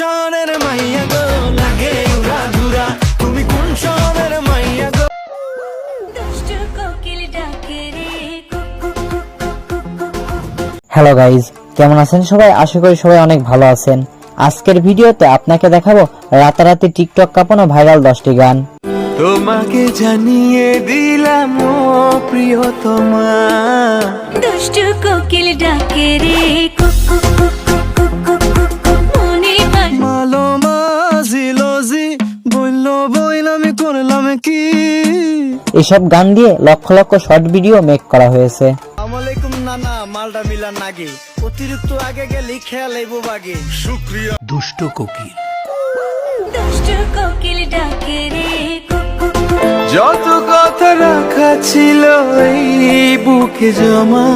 শহরের মাইয়া গো লাগে উড়া ধুরা? তুমি কোন শহরের মাইয়া গো? হ্যালো গাইজ কেমন আছেন সবাই? আশা করি সবাই অনেক ভালো আছেন। আজকের ভিডিওতে আপনাকে দেখাবো রাতারাতি টিকটক কাঁপানো ভাইরাল দশটি গান। তোমাকে জানিয়ে দিলাম প্রিয়তমা। দুষ্টু কোকিল ডাকে রে কুকু বাস মালো মাঝিলোজি বলল বইল আমি করলাম কি? এসব গান দিয়ে lakh lakh short video make করা হয়েছে। আমালাইকুম নানা মালডা মিলার নাগে। অতিরিক্ত আগে গেলে খেয়াল আইব বাগে। দুষ্টু কোকিল। ডাকে রে যত কথা রাখা ছিল এই বুকে জমা।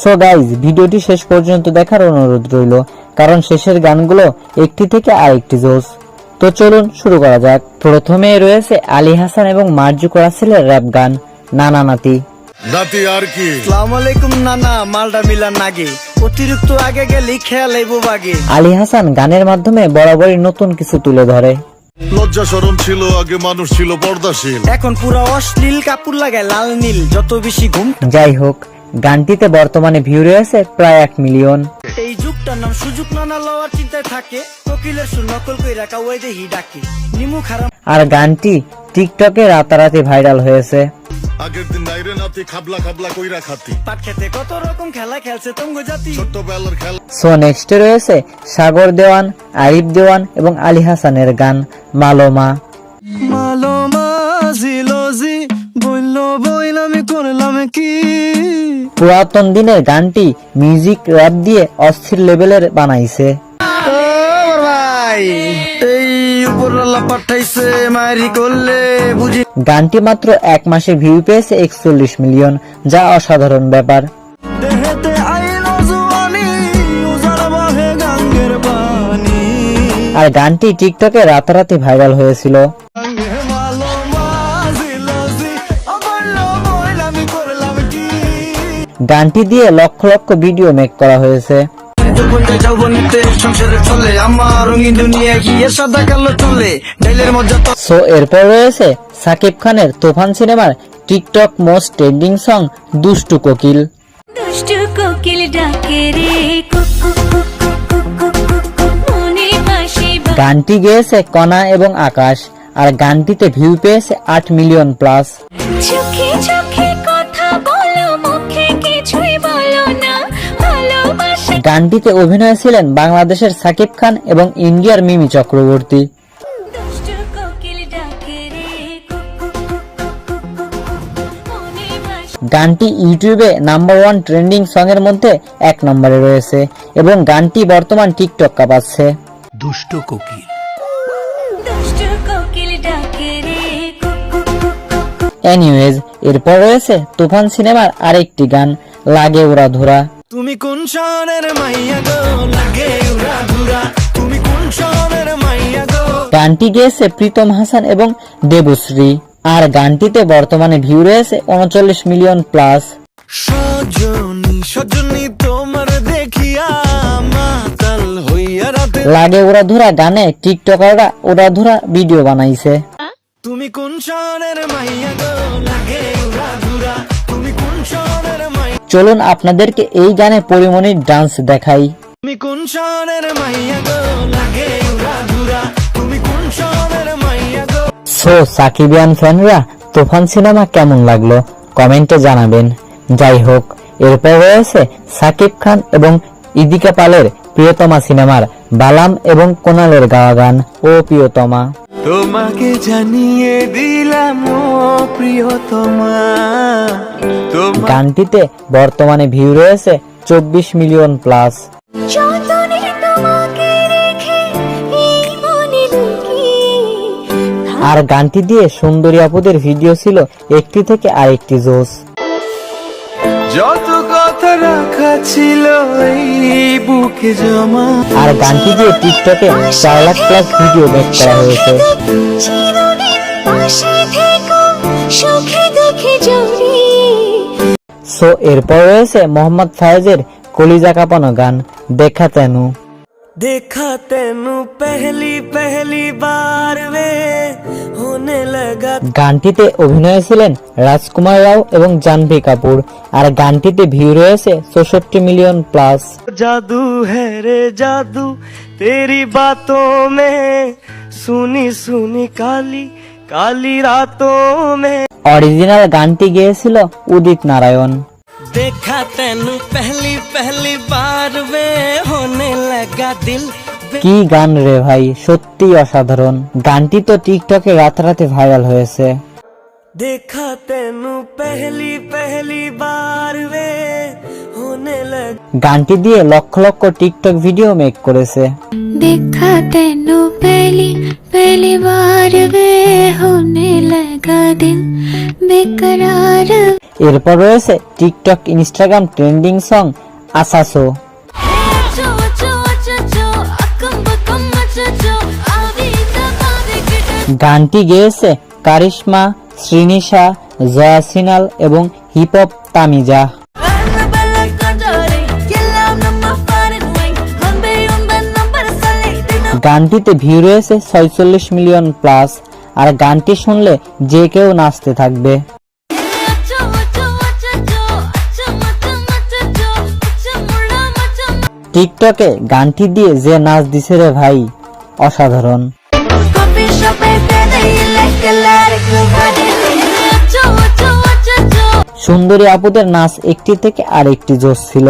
সো গাইজ ভিডিওটি শেষ পর্যন্ত দেখার অনুরোধ রইল। কারণ শেষের গানগুলো একটি থেকে আরেকটি জোস তো চলুন শুরু করা যাক। প্রথমে রয়েছে আলী হাসান এবং মার্জু করাসিলের র্যাপ গান নানা নাতি। নাতি আর কি? সালাম আলাইকুম নানা। মালডা মিলার নাগে। অতিরিক্ত আগে গেলে খেয়াল আইব বাগে। আলী হাসান গানের মাধ্যমে বরাবরই নতুন কিছু তুলে ধরে। লজ্জা সরম ছিল আগে মানুষ ছিল পর্দাশীল। এখন পুরো অশ্লীল কাপড় লাগায় লাল নীল যত বেশি ঘুম যাই হোক গানটিতে বর্তমানে ভিউ রয়েছে প্রায় এক মিলিয়ন। এই যুগটার নাম সুযোগ নানা লওয়ার চিন্তায় থাকে। কোকিলের সুর নকল কই রাখা ওই দেহি ডাকে। নিমু খারাপ। আর গানটি টিকটকে রাতারাতি ভাইরাল হয়েছে। আগের দিন নাইরে নাতি খাবলা খাবলা কইরা খাতি। পাট খেতে কত রকম খেলা খেলছে তঙ্গ জাতি। ছোট্টবেলার খেলা। সো নেক্সটে রয়েছে সাগর দেওয়ান আরিফ দেওয়ান এবং আলী হাসানের গান মালোমা। মালো মাঝিলোজি বলল বইল আমি করলাম কি? পুরাতন দিনের গানটি মিউজিক র্যাপ দিয়ে অস্থির লেভেলের বানাইছে। গানটি মাত্র এক মাসে ভিউ পেয়েছে একচল্লিশ মিলিয়ন যা অসাধারণ ব্যাপার। আর গানটি টিকটকে রাতারাতি ভাইরাল হয়েছিল। গানটি দিয়ে লক্ষ লক্ষ ভিডিও মেক করা হয়েছে। যৌবনটা যৌবনীতে সংসারে চলে আমার রঙিন দুনিয়া গিয়ে সাদা কালো চলে ডাইলের মধ্যে তো সো এরপর রয়েছে সাকিব খানের তুফান সিনেমার টিকটক মোস্ট ট্রেন্ডিং সং দুষ্টু কোকিল। দুষ্টু কোকিল ডাকে রে কুকু বাসে বা- গানটি গেয়েছে কণা এবং আকাশ আর গানটিতে ভিউ পেয়েছে আট মিলিয়ন প্লাস গানটিতে অভিনয় ছিলেন বাংলাদেশের সাকিব খান এবং ইন্ডিয়ার মিমি চক্রবর্তী। গানটি ইউটিউবে নাম্বার ওয়ান ট্রেন্ডিং সং এর মধ্যে এক নম্বরে রয়েছে এবং গানটি বর্তমান টিকটক কাঁপাচ্ছে দুষ্টু কোকিল। ডাকে রে কুকু এনিওয়েজ এরপর রয়েছে তুফান সিনেমার আরেকটি গান লাগে ওরা ধরা। তুমি কোন শহরের মাইয়া গো? লাগে উড়া ধুরা। তুমি কোন শহরের মাইয়া গো? গানটি গেয়েছে প্রীতম হাসান এবং দেবশ্রী। আর গানটিতে বর্তমানে ভিউ রয়েছে উনচল্লিশ মিলিয়ন প্লাস সজনী সজনী তোমার দেখিয়া মাতাল হইয়া রাতে লাগে ওরা ধরা গানে টিকটকাররা ওরা ধরা ভিডিও বানাইছে। তুমি কোন শহরের মাইয়া গো? লাগে উড়া ধুরা। তুমি কোন শহরের মাইয়া চলুন আপনাদেরকে এই গানে পরিমণির ডান্স দেখাই। তুমি কোন শহরের মাইয়া গো? লাগে উড়া ধুরা। তুমি কোন শহরের মাইয়া গো? সো সাকিবিয়ান ফ্যানরা তুফান সিনেমা কেমন লাগল? কমেন্টে জানাবেন। যাই হোক এরপর রয়েছে সাকিব খান এবং ইদিকা পালের প্রিয়তমা সিনেমার বালাম এবং কোনালের গাওয়া গান। ও প্রিয়তমা। তোমাকে জানিয়ে দিলাম ও প্রিয়তমা। গানটিতে বর্তমানে ভিউ রয়েছে চব্বিশ মিলিয়ন প্লাস। যতনে তোমাকে রেখে এই লুকিয়ে আর গানটি দিয়ে সুন্দরী আপুদের ভিডিও ছিল একটি থেকে আরেকটি জোস যত কথা রাখা ছিল এই বুকে জমা। আর গানটি দিয়ে টিকটকে চার লাখ প্লাস ভিডিও মেক করা হয়েছে। সো এরপর রয়েছে মোহাম্মদ ফায়েজের কলিজা কাঁপানো গান দেখা তেনু देखा तेनू पहली पहली बार वे होने लगा গানটিতে অভিনয়ে ছিলেন রাজকুমার রাও এবং জাহ্নবী কাপুর আর গানটিতে ভিউ রয়েছে চৌষট্টি মিলিয়ন প্লাস जादू है रे जादू तेरी बातों में सुनी सुनी काली কালি রাতো মে। অরিজিনাল গানটি গেয়েছিল উদিত নারায়ণ। দেখা তেন পহলি পহলি বার মে হোনে লাগা দিল কি গান রে ভাই সত্যি অসাধারণ। গানটি তো টিকটকে রাতারাতে ভাইরাল হয়েছে। দেখা তেন পহলি পহলি বার মে গানটি দিয়ে lakh lakh TikTok video make করেছে। দেখা পেলি পেলি বার বে হোনে লাগা বেকরার এরপর রয়েছে টিকটক ইনস্টাগ্রাম ট্রেন্ডিং সং আসাসো। গানটি গেয়েছে কারিশমা শ্রীনিশা জয়াসিনাল এবং হিপ হপ তামিজা। গানটিতে ভিউ রয়েছে ছয়চল্লিশ মিলিয়ন প্লাস আর গানটি শুনলে যে কেউ নাচতে থাকবে। টিকটকে গানটি দিয়ে যে নাচ দিছে রে ভাই, অসাধারণ। সুন্দরী আপুদের নাচ একটি থেকে আরেকটি জোশ ছিল।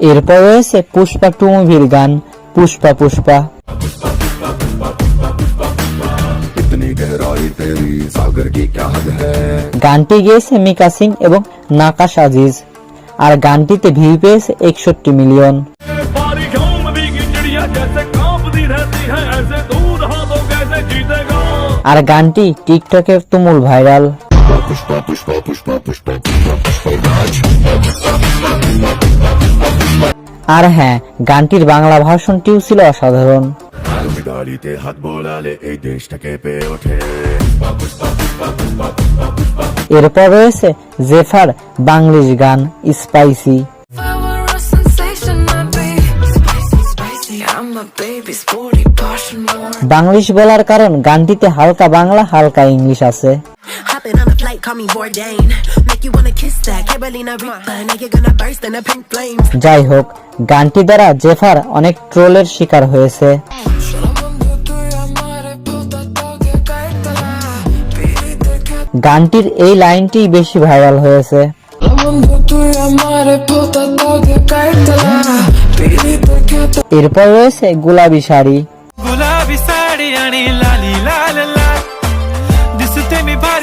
এরপর রয়েছে পুষ্পা টু মুভির গান পুষ্পা পুষ্পা গানটি গেয়েছে মিকা সিং এবং নাকা আজিজ আর গানটিতে ভিউ পেয়েছে একষট্টি মিলিয়ন আর গানটি টিকটকে তুমুল ভাইরাল পুষ্পা পুষ্পা পুষ্পা পুষ্পা পুষ্পা পুষ্পা আর হ্যাঁ গানটির বাংলা ভার্সনটিও ছিল অসাধারণ। গাড়িতে হাত বোলালে এই দেশটাকে পেয়ে ওঠে। এরপর রয়েছে জেফার বাংলিশ গান স্পাইসি. বাংলিশ বলার কারণ গানটিতে হালকা বাংলা হালকা ইংলিশ আছে। Hopping on a flight, call me Bourdain. Make you wanna kiss that Carolina Reaper. Now you're gonna burst in a pink flames. যাই হোক গানটি দ্বারা জেফার অনেক ট্রোলের শিকার হয়েছে গানটির এই লাইনটি বেশি ভাইরাল হয়েছে Solamente tú y amare, puta toque,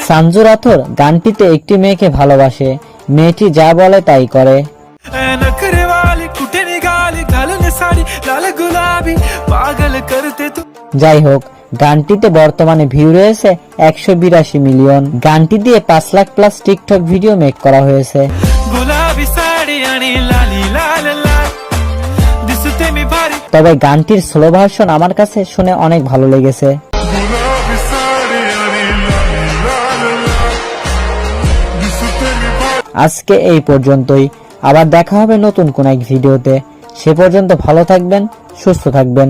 Sanju Rathore গানটিতে একটি মেয়েকে ভালোবাসে। মেয়েটি যা বলে তাই করে। যাই হোক গানটিতে বর্তমানে ভিউ রয়েছে একশো বিরাশি মিলিয়ন। গানটি দিয়ে পাঁচ lakh plus TikTok video make করা হয়েছে। তবে গানটির স্লো ভার্সন আমার কাছে শুনে অনেক ভালো লেগেছে। আজকে এই পর্যন্তই। আবার দেখা হবে নতুন কোন এক ভিডিওতে। সে পর্যন্ত ভালো থাকবেন, সুস্থ থাকবেন।